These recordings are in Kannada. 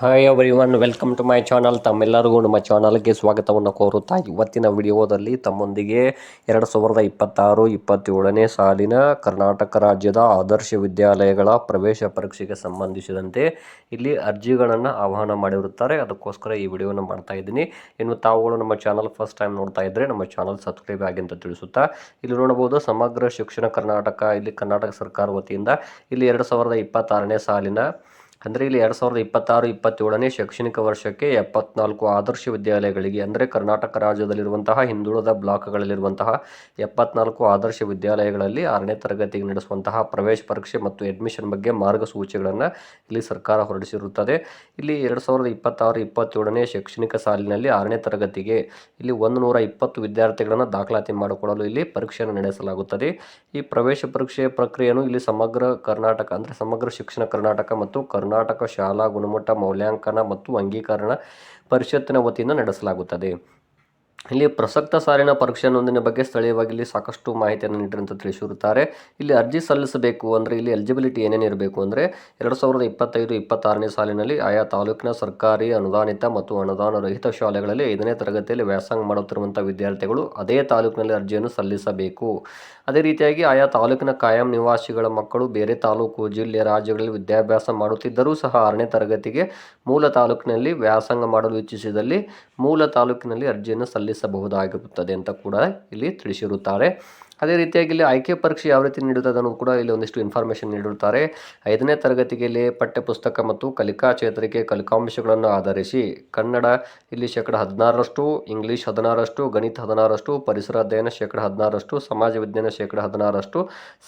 Hi everyone welcome to my channel ತಮ್ಮೆಲ್ಲರಿಗೂ ನಮ್ಮ ಚಾನಲ್ಗೆ ಸ್ವಾಗತವನ್ನು ಕೋರುತ್ತಾ ಇವತ್ತಿನ ವಿಡಿಯೋದಲ್ಲಿ ತಮ್ಮೊಂದಿಗೆ ಎರಡು ಸಾವಿರದ ಇಪ್ಪತ್ತಾರು, ಇಪ್ಪತ್ತೇಳನೇ ಸಾಲಿನ ಕರ್ನಾಟಕ ರಾಜ್ಯದ ಆದರ್ಶ ವಿದ್ಯಾಲಯಗಳ ಪ್ರವೇಶ ಪರೀಕ್ಷೆಗೆ ಸಂಬಂಧಿಸಿದಂತೆ ಇಲ್ಲಿ ಅರ್ಜಿಗಳನ್ನು ಆಹ್ವಾನ ಮಾಡಿರುತ್ತಾರೆ. ಅದಕ್ಕೋಸ್ಕರ ಈ ವಿಡಿಯೋನ ಮಾಡ್ತಾ ಇದ್ದೀನಿ. ಇನ್ನು ತಾವುಗಳು ನಮ್ಮ ಚಾನಲ್ ಫಸ್ಟ್ ಟೈಮ್ ನೋಡ್ತಾ ಇದ್ದರೆ ನಮ್ಮ ಚಾನಲ್ ಸಬ್ಸ್ಕ್ರೈಬ್ ಆಗಿ ಅಂತ ತಿಳಿಸುತ್ತಾ ಇಲ್ಲಿ ನೋಡಬಹುದು ಸಮಗ್ರ ಶಿಕ್ಷಣ ಕರ್ನಾಟಕ, ಇಲ್ಲಿ ಕರ್ನಾಟಕ ಸರ್ಕಾರ ವತಿಯಿಂದ ಇಲ್ಲಿ ಎರಡು ಸಾವಿರದ ಇಪ್ಪತ್ತಾರನೇ ಸಾಲಿನ ಅಂದರೆ ಇಲ್ಲಿ ಎರಡು ಸಾವಿರದ ಇಪ್ಪತ್ತಾರು, ಇಪ್ಪತ್ತೇಳನೇ ಶೈಕ್ಷಣಿಕ ವರ್ಷಕ್ಕೆ ಎಪ್ಪತ್ನಾಲ್ಕು ಆದರ್ಶ ವಿದ್ಯಾಲಯಗಳಿಗೆ, ಅಂದರೆ ಕರ್ನಾಟಕ ರಾಜ್ಯದಲ್ಲಿರುವಂತಹ, ಹಿಂದುಳಿದ ಬ್ಲಾಕ್ಗಳಲ್ಲಿರುವಂತಹ ಎಪ್ಪತ್ನಾಲ್ಕು ಆದರ್ಶ ವಿದ್ಯಾಲಯಗಳಲ್ಲಿ ಆರನೇ ತರಗತಿಗೆ ನಡೆಸುವಂತಹ ಪ್ರವೇಶ ಪರೀಕ್ಷೆ ಮತ್ತು ಅಡ್ಮಿಷನ್ ಬಗ್ಗೆ ಮಾರ್ಗಸೂಚಿಗಳನ್ನು ಇಲ್ಲಿ ಸರ್ಕಾರ ಹೊರಡಿಸಿರುತ್ತದೆ. ಇಲ್ಲಿ ಎರಡು ಸಾವಿರದ ಇಪ್ಪತ್ತಾರು, ಇಪ್ಪತ್ತೇಳನೇ ಶೈಕ್ಷಣಿಕ ಸಾಲಿನಲ್ಲಿ ಆರನೇ ತರಗತಿಗೆ ಇಲ್ಲಿ ಒಂದು ನೂರ ಇಪ್ಪತ್ತು ವಿದ್ಯಾರ್ಥಿಗಳನ್ನು ದಾಖಲಾತಿ ಮಾಡಿಕೊಳ್ಳಲು ಇಲ್ಲಿ ಪರೀಕ್ಷೆಯನ್ನು ನಡೆಸಲಾಗುತ್ತದೆ. ಈ ಪ್ರವೇಶ ಪರೀಕ್ಷೆ ಪ್ರಕ್ರಿಯೆಯನ್ನು ಇಲ್ಲಿ ಸಮಗ್ರ ಕರ್ನಾಟಕ, ಅಂದರೆ ಸಮಗ್ರ ಶಿಕ್ಷಣ ಕರ್ನಾಟಕ ಮತ್ತು ಕರ್ನಾಟಕ ಶಾಲಾ ಗುಣಮಟ್ಟ ಮೌಲ್ಯಾಂಕನ ಮತ್ತು ಅಂಗೀಕರಣ ಪರಿಷತ್ತಿನ ವತಿಯಿಂದ ನಡೆಸಲಾಗುತ್ತದೆ. ಇಲ್ಲಿ ಪ್ರಸಕ್ತ ಸಾಲಿನ ಪರೀಕ್ಷೆ ನೋಂದಣಿ ಬಗ್ಗೆ ಸ್ಥಳೀಯವಾಗಿ ಇಲ್ಲಿ ಸಾಕಷ್ಟು ಮಾಹಿತಿಯನ್ನು ನೀಡಿರಿ ಅಂತ ತಿಳಿಸಿರುತ್ತಾರೆ ಇಲ್ಲಿ ಅರ್ಜಿ ಸಲ್ಲಿಸಬೇಕು ಅಂದರೆ ಇಲ್ಲಿ ಎಲಿಜಿಬಿಲಿಟಿ ಏನೇನು ಇರಬೇಕು ಅಂದರೆ ಎರಡು ಸಾವಿರದ ಇಪ್ಪತ್ತೈದು, ಇಪ್ಪತ್ತಾರನೇ ಸಾಲಿನಲ್ಲಿ ಆಯಾ ತಾಲೂಕಿನ ಸರ್ಕಾರಿ ಅನುದಾನಿತ ಮತ್ತು ಅನುದಾನ ರಹಿತ ಶಾಲೆಗಳಲ್ಲಿ ಐದನೇ ತರಗತಿಯಲ್ಲಿ ವ್ಯಾಸಂಗ ಮಾಡುತ್ತಿರುವಂಥ ವಿದ್ಯಾರ್ಥಿಗಳು ಅದೇ ತಾಲೂಕಿನಲ್ಲಿ ಅರ್ಜಿಯನ್ನು ಸಲ್ಲಿಸಬೇಕು. ಅದೇ ರೀತಿಯಾಗಿ ಆಯಾ ತಾಲೂಕಿನ ಕಾಯಂ ನಿವಾಸಿಗಳ ಮಕ್ಕಳು ಬೇರೆ ತಾಲೂಕು, ಜಿಲ್ಲೆ, ರಾಜ್ಯಗಳಲ್ಲಿ ವಿದ್ಯಾಭ್ಯಾಸ ಮಾಡುತ್ತಿದ್ದರೂ ಸಹ ಆರನೇ ತರಗತಿಗೆ ಮೂಲ ತಾಲೂಕಿನಲ್ಲಿ ವ್ಯಾಸಂಗ ಮಾಡಲು ಇಚ್ಛಿಸಿದಲ್ಲಿ ಮೂಲ ತಾಲೂಕಿನಲ್ಲಿ ಅರ್ಜಿಯನ್ನು ಸಲ್ಲಿಸಬಹುದಾಗಿರುತ್ತದೆ ಅಂತ ಕೂಡ ಇಲ್ಲಿ ತಿಳಿಸಿರುತ್ತಾರೆ. ಅದೇ ರೀತಿಯಾಗಿ ಇಲ್ಲಿ ಆಯ್ಕೆ ಪರೀಕ್ಷೆ ಯಾವ ರೀತಿ ನೀಡುತ್ತದೆ ಅನ್ನೋದು ಕೂಡ ಇಲ್ಲಿ ಒಂದಿಷ್ಟು ಇನ್ಫಾರ್ಮೇಷನ್ ನೀಡಿರುತ್ತಾರೆ. ಐದನೇ ತರಗತಿಗೆ ಇಲ್ಲಿ ಪಠ್ಯಪುಸ್ತಕ ಮತ್ತು ಕಲಿಕಾ ಚೇತರಿಕೆ ಕಲಿಕಾಂಶಗಳನ್ನು ಆಧರಿಸಿ ಕನ್ನಡ ಇಲ್ಲಿ ಶೇಕಡ ಹದಿನಾರರಷ್ಟು, ಇಂಗ್ಲೀಷ್ ಹದಿನಾರಷ್ಟು ಗಣಿತ ಹದಿನಾರರಷ್ಟು, ಪರಿಸರ ಅಧ್ಯಯನ ಶೇಕಡ ಹದಿನಾರರಷ್ಟು, ಸಮಾಜ ವಿಜ್ಞಾನ ಶೇಕಡ ಹದಿನಾರರಷ್ಟು,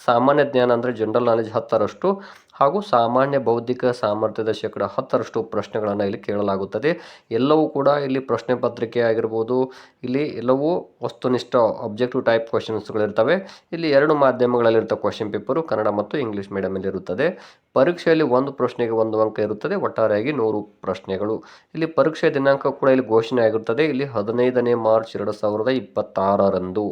ಸಾಮಾನ್ಯ ಜ್ಞಾನ ಅಂದರೆ ಜನರಲ್ ನಾಲೆಜ್ ಹತ್ತರಷ್ಟು ಹಾಗೂ ಸಾಮಾನ್ಯ ಬೌದ್ಧಿಕ ಸಾಮರ್ಥ್ಯದ ಶೇಕಡ ಹತ್ತರಷ್ಟು ಪ್ರಶ್ನೆಗಳನ್ನು ಇಲ್ಲಿ ಕೇಳಲಾಗುತ್ತದೆ. ಎಲ್ಲವೂ ಕೂಡ ಇಲ್ಲಿ ಪ್ರಶ್ನೆ ಪತ್ರಿಕೆ ಆಗಿರ್ಬೋದು, ಇಲ್ಲಿ ಎಲ್ಲವೂ ವಸ್ತುನಿಷ್ಠ ಅಬ್ಜೆಕ್ಟಿವ್ ಟೈಪ್ ಕ್ವಶನ್ಸ್ಗಳಿರ್ತವೆ ಇಲ್ಲಿ ಎರಡು ಮಾಧ್ಯಮಗಳಲ್ಲಿರ್ತ ಕ್ವಶನ್ ಪೇಪರು ಕನ್ನಡ ಮತ್ತು ಇಂಗ್ಲೀಷ್ ಮೀಡಿಯಮಲ್ಲಿ ಇರುತ್ತದೆ. ಪರೀಕ್ಷೆಯಲ್ಲಿ ಒಂದು ಪ್ರಶ್ನೆಗೆ ಒಂದು ಅಂಕ ಇರುತ್ತದೆ, ಒಟ್ಟಾರೆಯಾಗಿ ನೂರು ಪ್ರಶ್ನೆಗಳು. ಇಲ್ಲಿ ಪರೀಕ್ಷೆ ದಿನಾಂಕ ಕೂಡ ಇಲ್ಲಿ ಘೋಷಣೆ ಆಗಿರುತ್ತದೆ ಇಲ್ಲಿ ಹದಿನೈದನೇ ಮಾರ್ಚ್ ಎರಡು ಸಾವಿರದ ಇಪ್ಪತ್ತಾರರಂದು.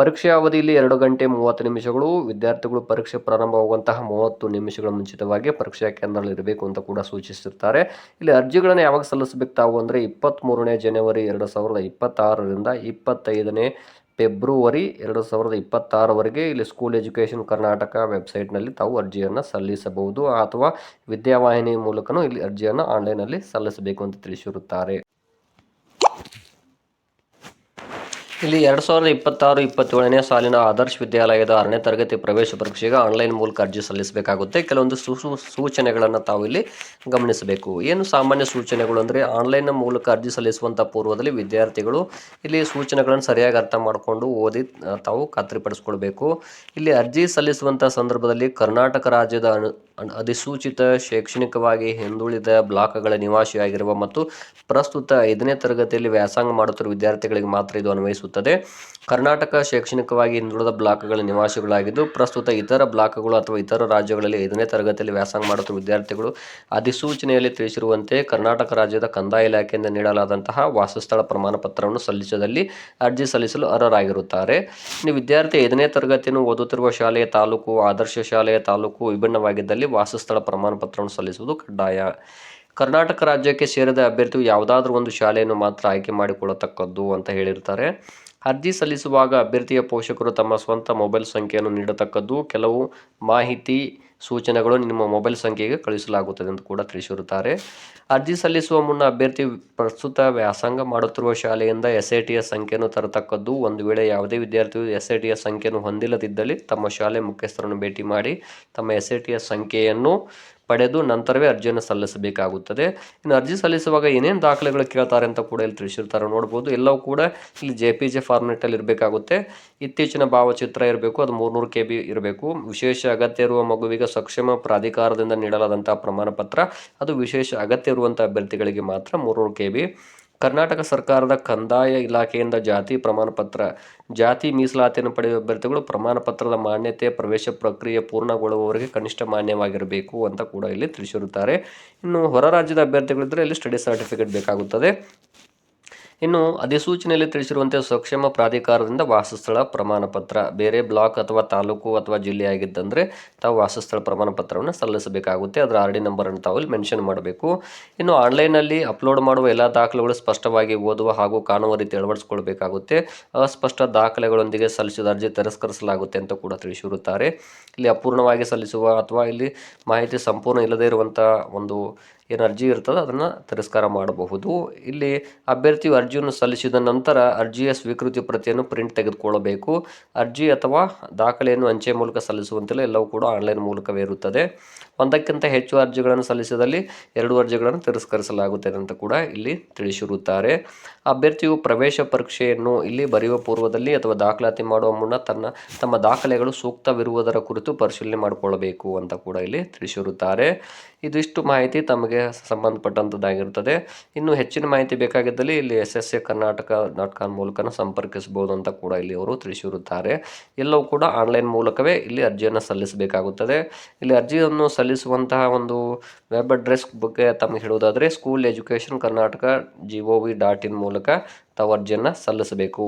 ಪರೀಕ್ಷೆ ಅವಧಿ ಇಲ್ಲಿ ಎರಡು ಗಂಟೆ ಮೂವತ್ತು ನಿಮಿಷಗಳು. ವಿದ್ಯಾರ್ಥಿಗಳು ಪರೀಕ್ಷೆ ಪ್ರಾರಂಭವಾಗುವಂತಹ ಮೂವತ್ತು ನಿಮಿಷಗಳ ಮುಂಚಿತವಾಗಿ ಪರೀಕ್ಷಾ ಕೇಂದ್ರದಲ್ಲಿ ಇರಬೇಕು ಅಂತ ಕೂಡ ಸೂಚಿಸಿರ್ತಾರೆ ಇಲ್ಲಿ ಅರ್ಜಿಗಳನ್ನು ಯಾವಾಗ ಸಲ್ಲಿಸಬೇಕು? ತಾವು ಅಂದರೆ ಇಪ್ಪತ್ತ್ಮೂರನೇ ಜನವರಿ ಎರಡು ಸಾವಿರದ ಇಪ್ಪತ್ತಾರರಿಂದ ಇಪ್ಪತ್ತೈದನೇ ಫೆಬ್ರವರಿ ಎರಡು ಸಾವಿರದ ಇಪ್ಪತ್ತಾರವರೆಗೆ ಇಲ್ಲಿ ಸ್ಕೂಲ್ ಎಜುಕೇಷನ್ ಕರ್ನಾಟಕ ವೆಬ್ಸೈಟ್ನಲ್ಲಿ ತಾವು ಅರ್ಜಿಯನ್ನು ಸಲ್ಲಿಸಬಹುದು. ಅಥವಾ ವಿದ್ಯಾವಾಹಿನಿ ಮೂಲಕನೂ ಇಲ್ಲಿ ಅರ್ಜಿಯನ್ನು ಆನ್ಲೈನಲ್ಲಿ ಸಲ್ಲಿಸಬೇಕು ಅಂತ ತಿಳಿಸಿರುತ್ತಾರೆ. ಇಲ್ಲಿ ಎರಡು ಸಾವಿರದ ಇಪ್ಪತ್ತಾರು, ಇಪ್ಪತ್ತೇಳನೇ ಸಾಲಿನ ಆದರ್ಶ ವಿದ್ಯಾಲಯದ ಆರನೇ ತರಗತಿ ಪ್ರವೇಶ ಪರೀಕ್ಷೆಗೆ ಆನ್ಲೈನ್ ಮೂಲಕ ಅರ್ಜಿ ಸಲ್ಲಿಸಬೇಕಾಗುತ್ತೆ. ಕೆಲವೊಂದು ಸೂಚನೆಗಳನ್ನು ತಾವು ಇಲ್ಲಿ ಗಮನಿಸಬೇಕು. ಏನು ಸಾಮಾನ್ಯ ಸೂಚನೆಗಳು ಅಂದರೆ ಆನ್ಲೈನ್ ಮೂಲಕ ಅರ್ಜಿ ಸಲ್ಲಿಸುವಂಥ ಪೂರ್ವದಲ್ಲಿ ವಿದ್ಯಾರ್ಥಿಗಳು ಇಲ್ಲಿ ಸೂಚನೆಗಳನ್ನು ಸರಿಯಾಗಿ ಅರ್ಥ ಮಾಡಿಕೊಂಡು ಓದಿ, ತಾವು ಖಾತ್ರಿಪಡಿಸ್ಕೊಳ್ಬೇಕು. ಇಲ್ಲಿ ಅರ್ಜಿ ಸಲ್ಲಿಸುವಂಥ ಸಂದರ್ಭದಲ್ಲಿ ಕರ್ನಾಟಕ ರಾಜ್ಯದ ಅಧಿಸೂಚಿತ ಶೈಕ್ಷಣಿಕವಾಗಿ ಹಿಂದುಳಿದ ಬ್ಲಾಕ್ಗಳ ನಿವಾಸಿಯಾಗಿರುವ ಮತ್ತು ಪ್ರಸ್ತುತ ಐದನೇ ತರಗತಿಯಲ್ಲಿ ವ್ಯಾಸಂಗ ಮಾಡುತ್ತಿರುವ ವಿದ್ಯಾರ್ಥಿಗಳಿಗೆ ಮಾತ್ರ ಇದು ಅನ್ವಯಿಸುತ್ತದೆ. ಕರ್ನಾಟಕ ಶೈಕ್ಷಣಿಕವಾಗಿ ಹಿಂದುಳಿದ ಬ್ಲಾಕ್ಗಳ ನಿವಾಸಿಗಳಾಗಿದ್ದು, ಪ್ರಸ್ತುತ ಇತರ ಬ್ಲಾಕ್ಗಳು ಅಥವಾ ಇತರ ರಾಜ್ಯಗಳಲ್ಲಿ ಐದನೇ ತರಗತಿಯಲ್ಲಿ ವ್ಯಾಸಂಗ ಮಾಡುತ್ತಿರುವ ವಿದ್ಯಾರ್ಥಿಗಳು ಅಧಿಸೂಚನೆಯಲ್ಲಿ ತಿಳಿಸಿರುವಂತೆ ಕರ್ನಾಟಕ ರಾಜ್ಯದ ಕಂದಾಯ ಇಲಾಖೆಯಿಂದ ನೀಡಲಾದಂತಹ ವಾಸಸ್ಥಳ ಪ್ರಮಾಣ ಪತ್ರವನ್ನು ಸಲ್ಲಿಸದಲ್ಲಿ ಅರ್ಜಿ ಸಲ್ಲಿಸಲು ಅರ್ಹರಾಗಿರುತ್ತಾರೆ. ಇನ್ನು ವಿದ್ಯಾರ್ಥಿ ಐದನೇ ತರಗತಿಯನ್ನು ಓದುತ್ತಿರುವ ಶಾಲೆಯ ತಾಲೂಕು, ಆದರ್ಶ ಶಾಲೆಯ ತಾಲೂಕು ವಿಭಿನ್ನವಾಗಿದ್ದಲ್ಲಿ ವಾಸಸ್ಥಳ ಪ್ರಮಾಣ ಪತ್ರವನ್ನು ಸಲ್ಲಿಸುವುದು ಕಡ್ಡಾಯ. ಕರ್ನಾಟಕ ರಾಜ್ಯಕ್ಕೆ ಸೇರಿದ ಅಭ್ಯರ್ಥಿಯು ಯಾವುದಾದ್ರೂ ಒಂದು ಶಾಲೆಯನ್ನು ಮಾತ್ರ ಆಯ್ಕೆ ಮಾಡಿಕೊಳ್ಳತಕ್ಕದ್ದು ಅಂತ ಹೇಳಿರ್ತಾರೆ ಅರ್ಜಿ ಸಲ್ಲಿಸುವಾಗ ಅಭ್ಯರ್ಥಿಯ ಪೋಷಕರು ತಮ್ಮ ಸ್ವಂತ ಮೊಬೈಲ್ ಸಂಖ್ಯೆಯನ್ನು ನೀಡತಕ್ಕದ್ದು, ಕೆಲವು ಮಾಹಿತಿ ಸೂಚನೆಗಳು ನಿಮ್ಮ ಮೊಬೈಲ್ ಸಂಖ್ಯೆಗೆ ಕಳುಹಿಸಲಾಗುತ್ತದೆ ಎಂದು ಕೂಡ ತಿಳಿಸಿರುತ್ತಾರೆ. ಅರ್ಜಿ ಸಲ್ಲಿಸುವ ಮುನ್ನ ಅಭ್ಯರ್ಥಿ ಪ್ರಸ್ತುತ ವ್ಯಾಸಂಗ ಮಾಡುತ್ತಿರುವ ಶಾಲೆಯಿಂದ ಎಸ್ ಐ ಟಿಯ ಸಂಖ್ಯೆಯನ್ನು ತರತಕ್ಕದ್ದು ಒಂದು ವೇಳೆ ಯಾವುದೇ ವಿದ್ಯಾರ್ಥಿಯು ಎಸ್ ಐ ಟಿಯ ಸಂಖ್ಯೆಯನ್ನು ಹೊಂದಿಲ್ಲದಿದ್ದಲ್ಲಿ ತಮ್ಮ ಶಾಲೆ ಮುಖ್ಯಸ್ಥರನ್ನು ಭೇಟಿ ಮಾಡಿ ತಮ್ಮ ಎಸ್ ಐ ಟಿಯ ಸಂಖ್ಯೆಯನ್ನು ಪಡೆದು ನಂತರವೇ ಅರ್ಜಿಯನ್ನು ಸಲ್ಲಿಸಬೇಕಾಗುತ್ತದೆ. ಇನ್ನು ಅರ್ಜಿ ಸಲ್ಲಿಸುವಾಗ ಏನೇನು ದಾಖಲೆಗಳು ಕೇಳ್ತಾರೆ ಅಂತ ಕೂಡ ಇಲ್ಲಿ ತಿಳಿಸಿರ್ತಾರೆ ನೋಡ್ಬೋದು. ಎಲ್ಲವೂ ಕೂಡ ಇಲ್ಲಿ ಜೆ ಪಿ ಜೆ ಫಾರ್ಮೆಟಲ್ಲಿ ಇರಬೇಕಾಗುತ್ತೆ. ಇತ್ತೀಚಿನ ಭಾವಚಿತ್ರ ಇರಬೇಕು, ಅದು ಮೂರ್ನೂರು ಕೆ ಬಿ ಇರಬೇಕು. ವಿಶೇಷ ಅಗತ್ಯ ಇರುವ ಮಗುವಿಗೆ ಸಕ್ಷಮ ಪ್ರಾಧಿಕಾರದಿಂದ ನೀಡಲಾದಂಥ ಪ್ರಮಾಣ ಪತ್ರ ಅದು ವಿಶೇಷ ಅಗತ್ಯ ಇರುವಂಥ ಅಭ್ಯರ್ಥಿಗಳಿಗೆ ಮಾತ್ರ ಮೂರ್ನೂರು ಕೆ ಬಿ ಕರ್ನಾಟಕ ಸರ್ಕಾರದ ಕಂದಾಯ ಇಲಾಖೆಯಿಂದ ಜಾತಿ ಪ್ರಮಾಣ ಪತ್ರ ಜಾತಿ ಮೀಸಲಾತಿಯನ್ನು ಪಡೆಯುವ ಅಭ್ಯರ್ಥಿಗಳು ಪ್ರಮಾಣ ಪತ್ರದ ಮಾನ್ಯತೆ ಪ್ರವೇಶ ಪ್ರಕ್ರಿಯೆ ಪೂರ್ಣಗೊಳ್ಳುವವರೆಗೆ ಕನಿಷ್ಠ ಮಾನ್ಯವಾಗಿರಬೇಕು ಅಂತ ಕೂಡ ಇಲ್ಲಿ ತಿಳಿಸಿರುತ್ತಾರೆ. ಇನ್ನು ಹೊರ ರಾಜ್ಯದ ಅಭ್ಯರ್ಥಿಗಳಿದ್ದರೆ ಇಲ್ಲಿ ಸ್ಟಡಿ ಸರ್ಟಿಫಿಕೇಟ್ ಬೇಕಾಗುತ್ತದೆ. ಇನ್ನು ಅಧಿಸೂಚನೆಯಲ್ಲಿ ತಿಳಿಸಿರುವಂತೆ ಸ್ವಕ್ಷೇಮ ಪ್ರಾಧಿಕಾರದಿಂದ ವಾಸಸ್ಥಳ ಪ್ರಮಾಣ ಪತ್ರ, ಬೇರೆ ಬ್ಲಾಕ್ ಅಥವಾ ತಾಲೂಕು ಅಥವಾ ಜಿಲ್ಲೆ ಆಗಿದ್ದಂದರೆ ತಾವು ವಾಸಸ್ಥಳ ಪ್ರಮಾಣ ಪತ್ರವನ್ನು ಸಲ್ಲಿಸಬೇಕಾಗುತ್ತೆ. ಅದರ ಆರ್ ಡಿ ನಂಬರನ್ನು ತಾವು ಇಲ್ಲಿ ಮೆನ್ಷನ್ ಮಾಡಬೇಕು. ಇನ್ನು ಆನ್ಲೈನಲ್ಲಿ ಅಪ್ಲೋಡ್ ಮಾಡುವ ಎಲ್ಲ ದಾಖಲೆಗಳು ಸ್ಪಷ್ಟವಾಗಿ ಓದುವ ಹಾಗೂ ಕಾಣುವ ರೀತಿ ಅಳವಡಿಸಿಕೊಳ್ಬೇಕಾಗುತ್ತೆ. ಅಸ್ಪಷ್ಟ ದಾಖಲೆಗಳೊಂದಿಗೆ ಸಲ್ಲಿಸಿದ ಅರ್ಜಿ ತಿರಸ್ಕರಿಸಲಾಗುತ್ತೆ ಅಂತ ಕೂಡ ತಿಳಿಸಿರುತ್ತಾರೆ. ಇಲ್ಲಿ ಅಪೂರ್ಣವಾಗಿ ಸಲ್ಲಿಸುವ ಅಥವಾ ಇಲ್ಲಿ ಮಾಹಿತಿ ಸಂಪೂರ್ಣ ಇಲ್ಲದೇ ಇರುವಂಥ ಒಂದು ಏನು ಅರ್ಜಿ ಇರ್ತದೆ ಅದನ್ನು ತಿರಸ್ಕಾರ ಮಾಡಬಹುದು. ಇಲ್ಲಿ ಅಭ್ಯರ್ಥಿಯು ಅರ್ಜಿಯನ್ನು ಸಲ್ಲಿಸಿದ ನಂತರ ಅರ್ಜಿಯ ಸ್ವೀಕೃತಿ ಪ್ರತಿಯನ್ನು ಪ್ರಿಂಟ್ ತೆಗೆದುಕೊಳ್ಳಬೇಕು. ಅರ್ಜಿ ಅಥವಾ ದಾಖಲೆಯನ್ನು ಅಂಚೆ ಮೂಲಕ ಸಲ್ಲಿಸುವಂತಿಲ್ಲ ಎಲ್ಲವೂ ಕೂಡ ಆನ್ಲೈನ್ ಮೂಲಕವೇ ಇರುತ್ತದೆ. ಒಂದಕ್ಕಿಂತ ಹೆಚ್ಚು ಅರ್ಜಿಗಳನ್ನು ಸಲ್ಲಿಸಿದಲ್ಲಿ ಎರಡು ಅರ್ಜಿಗಳನ್ನು ತಿರಸ್ಕರಿಸಲಾಗುತ್ತದೆ ಅಂತ ಕೂಡ ಇಲ್ಲಿ ತಿಳಿಸಿರುತ್ತಾರೆ. ಅಭ್ಯರ್ಥಿಯು ಪ್ರವೇಶ ಪರೀಕ್ಷೆಯನ್ನು ಇಲ್ಲಿ ಬರೆಯುವ ಪೂರ್ವದಲ್ಲಿ ಅಥವಾ ದಾಖಲಾತಿ ಮಾಡುವ ಮುನ್ನ ತನ್ನ, ತಮ್ಮ ದಾಖಲೆಗಳು ಸೂಕ್ತವಿರುವುದರ ಕುರಿತು ಪರಿಶೀಲನೆ ಮಾಡಿಕೊಳ್ಳಬೇಕು ಅಂತ ಕೂಡ ಇಲ್ಲಿ ತಿಳಿಸಿರುತ್ತಾರೆ. ಇದಿಷ್ಟು ಮಾಹಿತಿ ತಮಗೆ ಸಂಬಂಧಪಟ್ಟಂಥದ್ದಾಗಿರುತ್ತದೆ ಇನ್ನು ಹೆಚ್ಚಿನ ಮಾಹಿತಿ ಬೇಕಾಗಿದ್ದಲ್ಲಿ ಇಲ್ಲಿ S S A Karnataka dot com ಮೂಲಕ ಸಂಪರ್ಕಿಸಬಹುದು ಅಂತ ಕೂಡ ಇಲ್ಲಿ ಅವರು ತಿಳಿಸಿರುತ್ತಾರೆ. ಎಲ್ಲವೂ ಕೂಡ ಆನ್ಲೈನ್ ಮೂಲಕವೇ ಇಲ್ಲಿ ಅರ್ಜಿಯನ್ನು ಸಲ್ಲಿಸಬೇಕಾಗುತ್ತದೆ. ಇಲ್ಲಿ ಅರ್ಜಿಯನ್ನು ಸಲ್ಲಿಸುವಂತಹ ಒಂದು ವೆಬ್ ಅಡ್ರೆಸ್ ಬಗ್ಗೆ ತಮಗೆ ಹೇಳುವುದಾದರೆ school education Karnataka G O V dot ಮೂಲಕ ತಾವು ಅರ್ಜಿಯನ್ನು ಸಲ್ಲಿಸಬೇಕು.